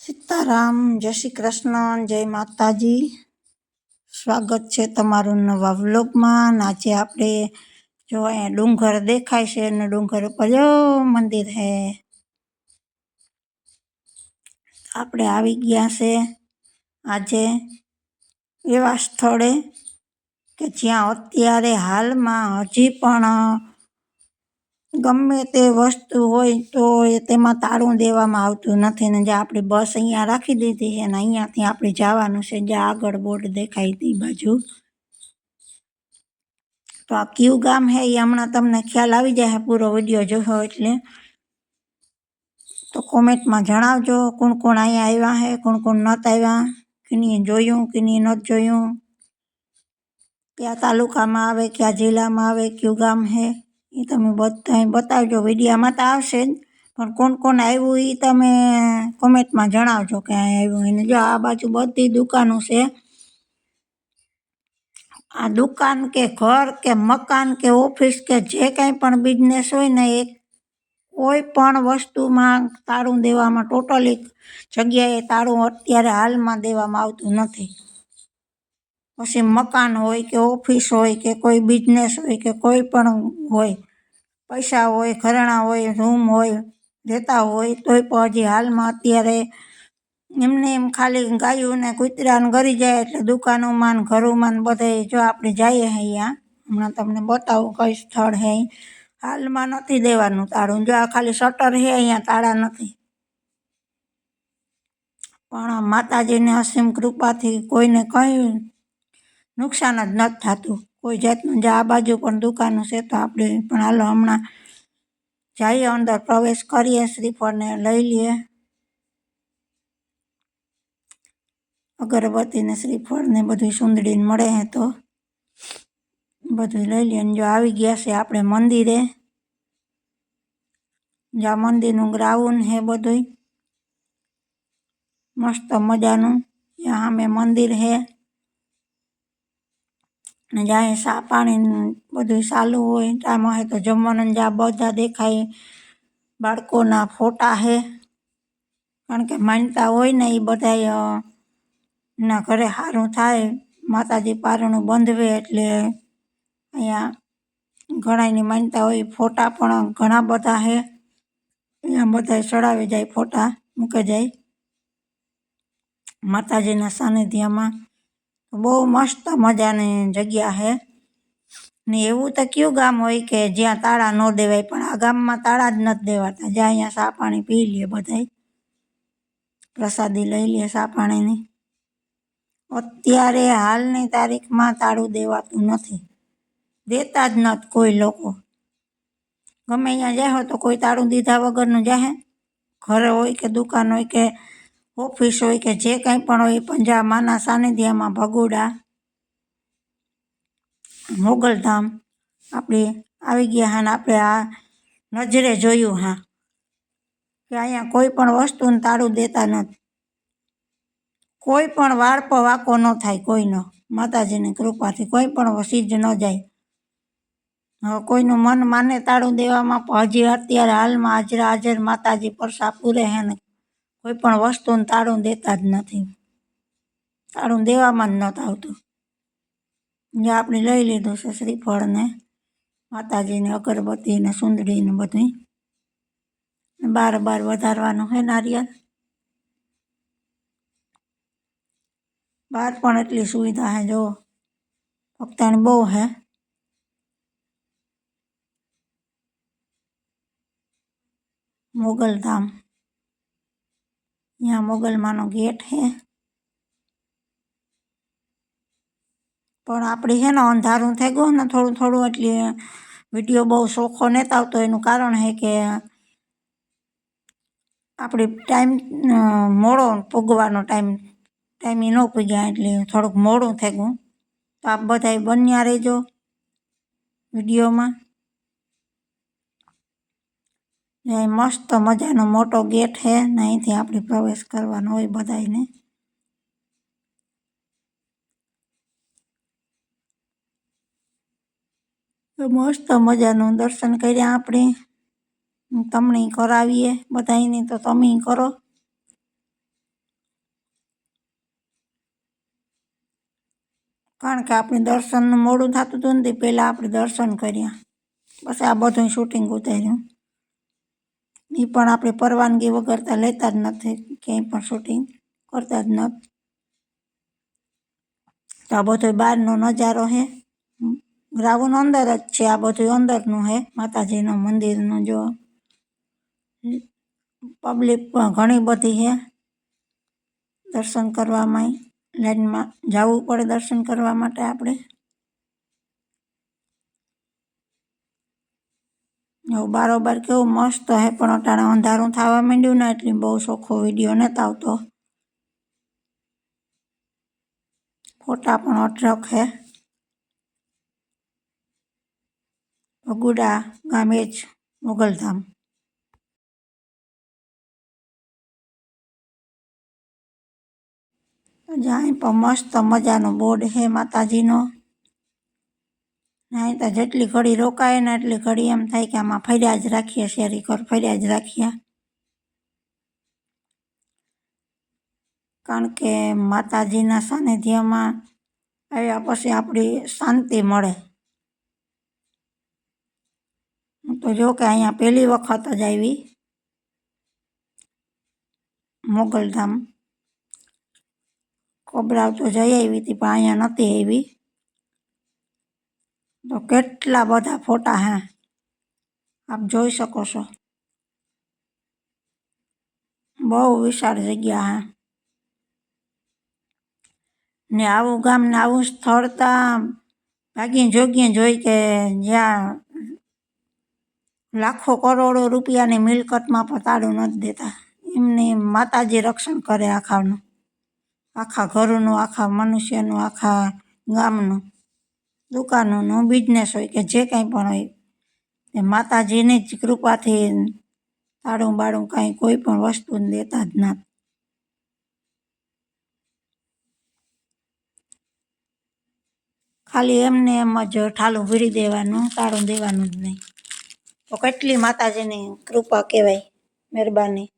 સીતારામ, જય શ્રી કૃષ્ણ, જય માતાજી. સ્વાગત છે તમારું નવા વ્લોગમાં. આજે આપણે જો અહીંયા ડુંગર દેખાય છે અને ડુંગર જો મંદિર હે. આપણે આવી ગયા છે આજે એવા સ્થળે કે જ્યાં અત્યારે હાલમાં હજી પણ ગમે તે વસ્તુ હોય તો એ તેમાં તાળું દેવામાં આવતું નથી ને જે આપણી બસ અહીંયા રાખી દીધી છે અને અહીંયાથી આપણે જવાનું છે જે આગળ બોર્ડ દેખાય તે બાજુ. તો આ કયું ગામ છે એ હમણાં તમને ખ્યાલ આવી જાય પૂરો વીડિયો જોયો એટલે. તો કોમેન્ટમાં જણાવજો કોણ કોણ અહીંયા આવ્યા છે, કોણ કોણ નહોતા આવ્યા, કિની જોયું, કિની નથી જોયું. કયા તાલુકામાં આવે, કયા જિલ્લામાં આવે, કયું ગામ છે? એ તમે બધા બતાવજો, વિડીયામાં તો આવશે જ. પણ કોણ કોણ આવ્યું એ તમે કોમેન્ટમાં જણાવજો કે આવ્યું એને જો આ બાજુ બધી દુકાનો છે. આ દુકાન કે ઘર કે મકાન કે ઓફિસ કે જે કાંઈ પણ બિઝનેસ હોય ને, એ કોઈ પણ વસ્તુમાં તાળું દેવામાં ટોટલી જગ્યાએ તાળું અત્યારે હાલમાં દેવામાં આવતું નથી. પછી મકાન હોય કે ઓફિસ હોય કે કોઈ બિઝનેસ હોય કે કોઈ પણ હોય. પૈસા હોય, ઘરેણાં હોય, રૂમ હોય, રહેતા હોય, તોય પણ હજી હાલમાં અત્યારે એમને એમ ખાલી ગાયું ને કૂતરાને ગરી જાય એટલે દુકાનોમાં ને ઘરોમાં ને બધે જો આપણે જઈએ અહીંયા હમણાં તમને બતાવું કઈ સ્થળ હે. હાલમાં નથી દેવાનું તાળું, જો આ ખાલી શટર છે અહીંયા તાળા નથી. પણ માતાજીની અસીમ કૃપાથી કોઈને કંઈ નુકસાન જ નથી થતું. કોઈ જાતનું જે, આ બાજુ પણ દુકાનો છે તો આપણે પણ હાલો હમણાં જઈએ, અંદર પ્રવેશ કરીએ, શ્રીફળને લઈ લઈએ. અગરબત્તીને, શ્રીફળને બધું સુંદડીને મળે હે તો. બધું લઈ લઈએ. જો આવી ગયા છે આપણે મંદિરે. જ્યાં મંદિરનું ગ્રાઉન્ડ હે બધું મસ્ત મજાનું. ત્યાં સામે મંદિર હે. ને જ્યાં સા પાણી બધું ચાલુ હોય ટાઈમ હોય તો જમવાનું જ્યાં બધા દેખાય, બાળકોના ફોટા હે. કારણ કે માનતા હોય ને એ બધા ના ઘરે સારું થાય, માતાજી પારણું બંધવે એટલે અહીંયા ઘણાની માનતા હોય ફોટા પણ ઘણા બધા છે અહીંયા બધા ચડાવી જાય ફોટા, મૂકે જાય. માતાજીના સાનિધ્યમાં બહુ મસ્ત મજાની જગ્યા છે ને એવું તો કયું ગામ હોય કે જ્યાં તાળા ન દેવાય, પણ આ ગામમાં તાળા જ નથી દેવાતા. જ્યાં અહીંયા સા પાણી પી લે બધાય. પ્રસાદી લઈ લે સા પાણીની. અત્યારે હાલની તારીખમાં તાળું દેવાતું નથી. દેતા જ નથી કોઈ લોકો. ગમે અહીંયા જાય તો કોઈ તાળું દીધા વગરનું જાહે ઘરે હોય કે દુકાન હોય કે ઓફિસ હોય કે જે કંઈ પણ હોય પંજાબમાંના માના સાનિધ્યમાં ભગોડા, મોગલધામ આપણે આવી ગયા હા ને આપણે આ નજરે જોયું હા, કે અહીંયા કોઈ પણ વસ્તુને તાળું દેતા નથી. કોઈ પણ વાળપો વાંકો ન થાય, કોઈનો. માતાજીની કૃપાથી કોઈ પણ સીજ ન જાય. હવે કોઈનું મન માને તાળું દેવામાં હજી અત્યારે હાલમાં હાજરા હાજર માતાજી પરસા પૂરે હે ને કોઈ પણ વસ્તુને તાળું દેતા જ નથી. તાળું દેવામાં જ નહોતું આવતું. જે આપણે લઈ લીધું છે શ્રીફળને, માતાજીને, અગરબત્તીને, સુંદરીને બધું બાર બાર વધારવાનું હે નારિયેલ. બહાર પણ એટલી સુવિધા હે જો ભક્તાની બહુ હે. મોગલધામ અહીંયા મોગલમાંનો ગેટ હે. પણ આપણે છે ને અંધારું થઈ ગયું ને થોડું થોડું એટલે વીડિયો બહુ ચોખ્ખો નથી આવતો, એનું કારણ છે કે આપણે ટાઈમ મોડો પૂગવાનો ટાઈમ, ટાઈમે ન પૂગ્યા એટલે થોડુંક મોડું થઈ ગયું. તો આપ બધાય બન્યા રહેજો વિડીયોમાં. અહીં મસ્ત મજાનો મોટો ગેટ છે ને અહીંથી આપણે પ્રવેશ કરવાનો હોય બધાને મસ્ત મજાનું દર્શન કર્યા આપણે. તમને કરાવીએ બધાને તો તમે કરો. કારણ કે આપણે દર્શનનું મોડું થતું હતું ને તે પહેલાં આપણે દર્શન કર્યા. બસ આ બધું શૂટિંગ ઉતાર્યું. એ પણ આપણે પરવાનગી વગર તો લેતા જ નથી, ક્યાંય પણ શૂટિંગ કરતા જ નથી. તો આ બધો બહારનો નજારો છે ગ્રાઉન્ડ અંદર જ છે, આ બધું અંદરનું હે, માતાજીનું મંદિરનું જો. પબ્લિક પણ ઘણી બધી છે દર્શન કરવામાં લાઈનમાં જવું પડે દર્શન કરવા માટે આપણે. એવું બારોબાર કેવું મસ્ત હે, પણ અટાણે અંધારું થવા માંડ્યું ને, એટલે બહુ સોખો વીડિયો નથી આવતો. ફોટા પણ અટરક હે. ભગુડા ગામે જ મોગલધામ. જાય પણ મસ્ત મજાનો બોર્ડ હે માતાજીનો. અહીં તો જેટલી ઘડી રોકાય ને એટલી ઘડી એમ થાય કે આમાં ફર્યા જ રાખીએ, શેરી ઘર ફર્યા જ રાખીએ. કારણ કે માતાજીના સાનિધ્યમાં આવ્યા પછી આપણી શાંતિ મળે. હું તો જો કે અહીંયા પહેલી વખત જ આવી. મોગલધામ. કોબરાવ તો જઈ આવી હતી પણ અહીંયા નહોતી આવી. તો કેટલા બધા ફોટા હે? આપ જોઈ શકો છો. બહુ વિશાળ જગ્યા હે. ને આવું ગામ ને આવું સ્થળ તો ભાગીને જોગીએ જોઈ કે જ્યાં લાખો કરોડો રૂપિયાની મિલકતમાં પણ તાળું નથી દેતા. એમની માતાજી રક્ષણ કરે આખાનું. આખા ઘરનું, આખા મનુષ્યનું, આખા ગામનું. દુકાનોનું બિઝનેસ હોય કે જે કાંઈ પણ હોય એ માતાજીની જ કૃપાથી તાળું બાળું કાંઈ કોઈ પણ વસ્તુ દેતા જ ના. ખાલી એમને એમ જ ઠાલું ભીડી દેવાનું, તાળું દેવાનું જ નહીં. તો કેટલી માતાજીની કૃપા કહેવાય, મહેરબાની.